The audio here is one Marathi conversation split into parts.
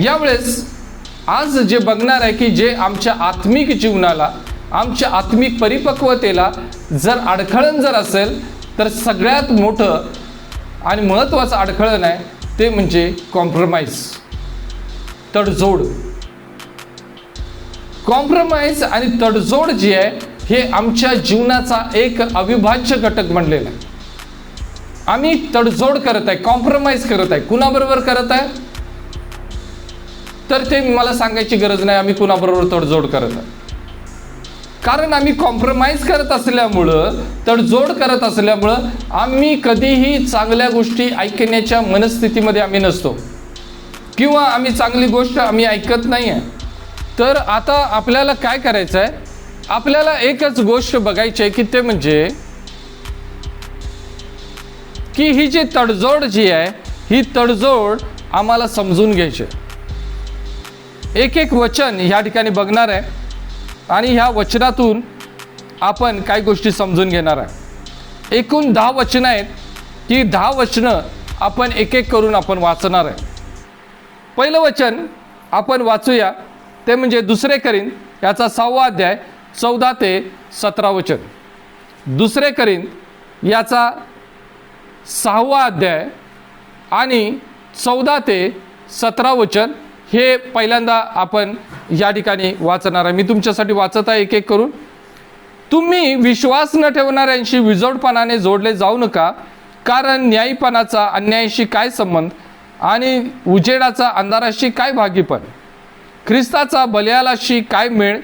यावेळेस आज जे बघणार आहे की जे आमच्या आत्मिक जीवनाला आमच्या आत्मिक परिपक्वतेला जर अडखळण जर असेल तर सगळ्यात मोठं आणि महत्त्वाचं अडखळण आहे ते म्हणजे कॉम्प्रोमाइज तडजोड. कॉम्प्रोमाइज आणि तडजोड जी आहे हे आमच्या जीवनाचा एक अविभाज्य घटक बनलेला आहे. आम्ही तडजोड करत आहे कॉम्प्रोमाइज करत आहे. कुणाबरोबर करत आहे? तर ते मला सांगायची गरज नाही आम्ही कुणाबरोबर तडजोड करत कारण आम्ही कॉम्प्रोमाइज करत असल्यामुळं तडजोड करत असल्यामुळं आम्ही कधीही चांगल्या गोष्टी ऐकण्याच्या मनस्थितीमध्ये आम्ही नसतो. किंवा आम्ही चांगली गोष्ट आम्ही ऐकत नाही आहे तर आता आपल्याला काय करायचं आहे आपल्याला एकच गोष्ट बघायची आहे की ते म्हणजे की ही जी तडजोड जी आहे ही तडजोड आम्हाला समजून घ्यायची आहे. एक एक वचन ह्या ठिकाणी बघणार आहे. आणि ह्या वचनातून आपण काही गोष्टी समजून घेणार आहे. एकूण दहा वचनं आहेत. ती दहा वचनं आपण एक एक करून आपण वाचणार आहे. पहिलं वचन आपण वाचूया. ते म्हणजे दुसरे करीन याचा सहावा अध्याय चौदा ते सतरा वचन. दुसरे करीन याचा सहावा अध्याय आणि चौदा ते सतरा वचन हे पहिल्यांदा आपण या ठिकाणी वाचणार आहे. मी तुमच्यासाठी वाचत आहे एक एक करून. तुम्ही विश्वास न ठेवणाऱ्यांशी विजोडपणाने जोडले जाऊ नका कारण न्यायीपणाचा अन्यायाशी काय संबंध आणि उजेडाचा अंधाराशी काय भागीपण? ख्रिस्ताचा बलियालाशी काय मेळ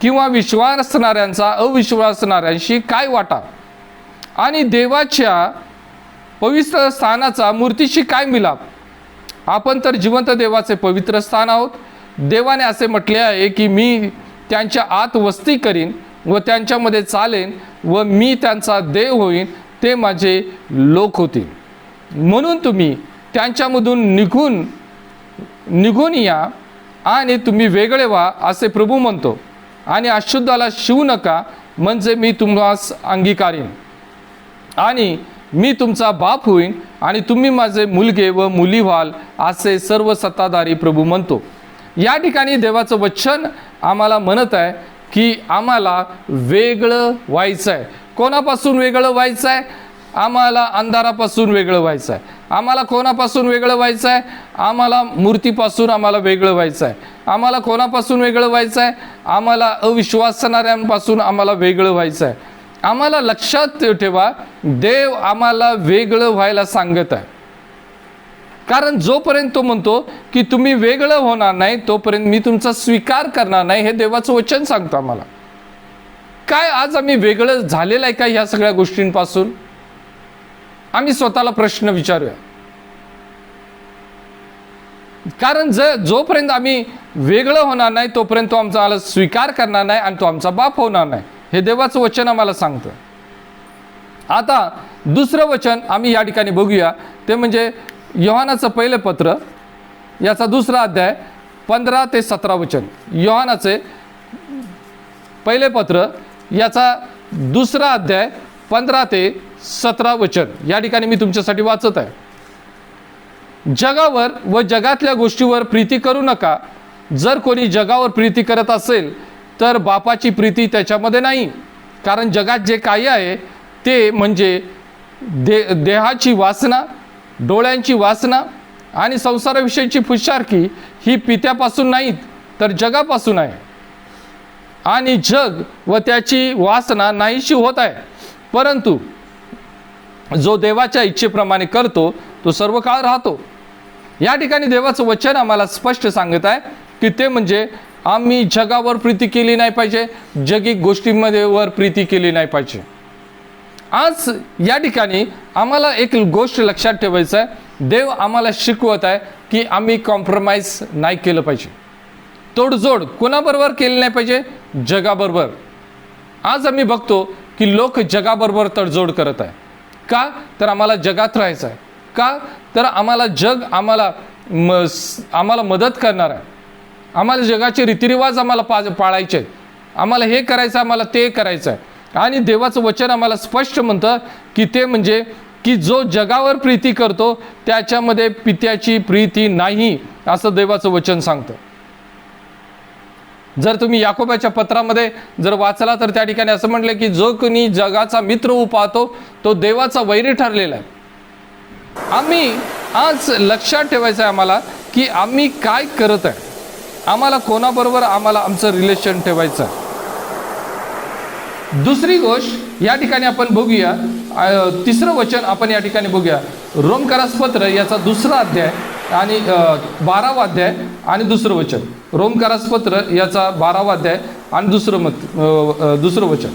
किंवा विश्वास असणाऱ्यांचा अविश्वास असणाऱ्यांशी काय वाटा? आणि देवाच्या पवित्र स्थानाचा मूर्तीशी काय मिलाप? आपण तर जिवंत देवाचे पवित्र स्थान आहोत. देवाने असे म्हटले आहे की मी त्यांच्या आत वस्ती करीन व त्यांच्यामध्ये चालेन व मी त्यांचा देव होईन ते माझे लोक होतील. म्हणून तुम्ही त्यांच्यामधून निघून निघून या आणि तुम्ही वेगळे व्हा असे प्रभू म्हणतो. आणि अशुद्धाला शिवू नका म्हणजे मी तुम्हास अंगीकारीन. आणि मी तुमचा बाप होईन आणि तुम्ही माझे मुलगे व मुली व्हाल असे सर्व सत्ताधारी प्रभू म्हणतो. या ठिकाणी देवाचं वचन आम्हाला म्हणत आहे की आम्हाला वेगळं व्हायचं आहे कोणापासून वेगळं व्हायचं आहे आम्हाला अंधारापासून वेगळं व्हायचं आहे आम्हाला कोणापासून वेगळं व्हायचं आहे आम्हाला मूर्तीपासून आम्हाला वेगळं व्हायचं आहे आम्हाला कोणापासून वेगळं व्हायचं आहे आम्हाला अविश्वासणाऱ्यांपासून आम्हाला वेगळं व्हायचं आहे आम्हाला लक्षात ठेवा देव आम्हाला वेगळं व्हायला सांगत आहे. कारण जोपर्यंत तो म्हणतो की तुम्ही वेगळं होणार नाही तोपर्यंत मी तुमचा स्वीकार करणार नाही हे देवाचं वचन सांगतो आम्हाला. काय आज आम्ही वेगळं झालेलं आहे का ह्या सगळ्या गोष्टींपासून? आम्ही स्वतःला प्रश्न विचारूया. कारण ज जोपर्यंत आम्ही वेगळं होणार नाही तोपर्यंत तो आमचा आम्हाला स्वीकार करणार नाही आणि तो आमचा बाप होणार नाही. हे देवाचं वचन आम्हाला सांगतं. आता दुसरं वचन आम्ही या ठिकाणी बघूया. ते म्हणजे योहानाचं पहिलं पत्र याचा दुसरा अध्याय पंधरा ते सतरा वचन. योहानाचे पहिले पत्र याचा दुसरा अध्याय पंधरा ते सतरा वचन. या ठिकाणी मी तुमच्यासाठी वाचत आहे. जगावर व जगातल्या गोष्टीवर प्रीती करू नका. जर कोणी जगावर प्रीती करत असेल तर बापाची प्रीती त्याच्यामध्ये नाही. कारण जगात जे काही आहे ते म्हणजे दे देहाची वासना डोळ्यांची वासना आणि संसाराविषयीची फुशारकी ही पित्यापासून नाहीत तर जगापासून आहे. आणि जग व त्याची वासना नाहीशी होत आहे. परंतु जो देवाच्या इच्छेप्रमाणे करतो तो सर्व काळ राहतो. या ठिकाणी देवाचं वचन आम्हाला स्पष्ट सांगत आहे की ते म्हणजे आम्ही जगावर प्रीती केली नाही पाहिजे जगी गोष्टींमध्ये वर प्रीती केली नाही पाहिजे. आज या ठिकाणी आम्हाला एक गोष्ट लक्षात ठेवायचं आहे. देव आम्हाला शिकवत आहे की आम्ही कॉम्प्रोमाइज नाही केलं पाहिजे. तोडजोड कोणाबरोबर केली नाही पाहिजे? जगाबरोबर. आज आम्ही बघतो की लोक जगाबरोबर तडजोड करत आहे. का? तर आम्हाला जगात राहायचं आहे. का? तर आम्हाला जग आम्हाला म आम्हाला मदत करणार आहे. आम्हाला जगाचे रीतिरिवाज आम्हाला पा पाळायचे आहेत. आम्हाला हे करायचं आहे, आम्हाला ते करायचं आहे. आणि देवाचं वचन आम्हाला स्पष्ट म्हणतं की ते म्हणजे की जो जगावर प्रीती करतो त्याच्यामध्ये पित्याची प्रीती नाही असं देवाचं वचन सांगतं. जर तुम्ही याकोबाच्या पत्रामध्ये जर वाचला तर त्या ठिकाणी असं म्हटलं की जो कोणी जगाचा मित्र उपाहतो तो देवाचा वैरी ठरलेला आहे. आम्ही आज लक्षात ठेवायचं आहे आम्हाला की आम्ही काय करत आहे. आम्हाला कोणाबरोबर आम्हाला आमचं रिलेशन ठेवायचं? आहे दुसरी गोष्ट या ठिकाणी आपण बघूया तिसरं वचन आपण या ठिकाणी बघूया. रोमकारास पत्र याचा दुसरा अध्याय आणि बारावा अध्याय आणि दुसरं वचन. रोमकारास पत्र याचा बारावा अध्याय आणि दुसरं मत दुसरं वचन.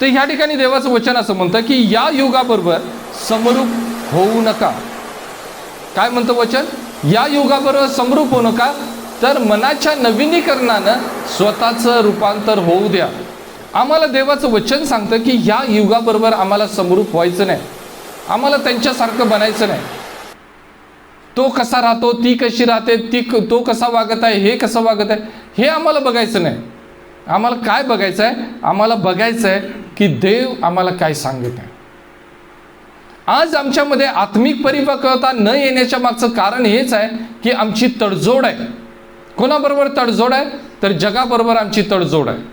तर ह्या ठिकाणी देवाचं वचन असं म्हणतं की या युगाबरोबर समरूप होऊ नका. काय म्हणतं वचन? या युगाबरोबर समरूप होऊ नका तर मनाच्या नवीनीकरणानं स्वतःचं रूपांतर होऊ द्या. आम्हाला देवाचं वचन सांगतं की या युगाबरोबर आम्हाला समरूप व्हायचं नाही. आम्हाला त्यांच्यासारखं बनायचं नाही. तो कसा राहतो ती कशी राहते ती क- तो कसा वागत आहे हे कसं वागत आहे हे आम्हाला बघायचं नाही. आम्हाला काय बघायचं आहे आम्हाला बघायचं आहे की देव आम्हाला काय सांगत आहे. आज आमच्यामध्ये आत्मिक परिपक्वता न येण्याच्या मागचं कारण हेच आहे की आमची तडजोड आहे. कोणाबरोबर तडजोड आहे? तर जगाबरोबर आमची तडजोड आहे.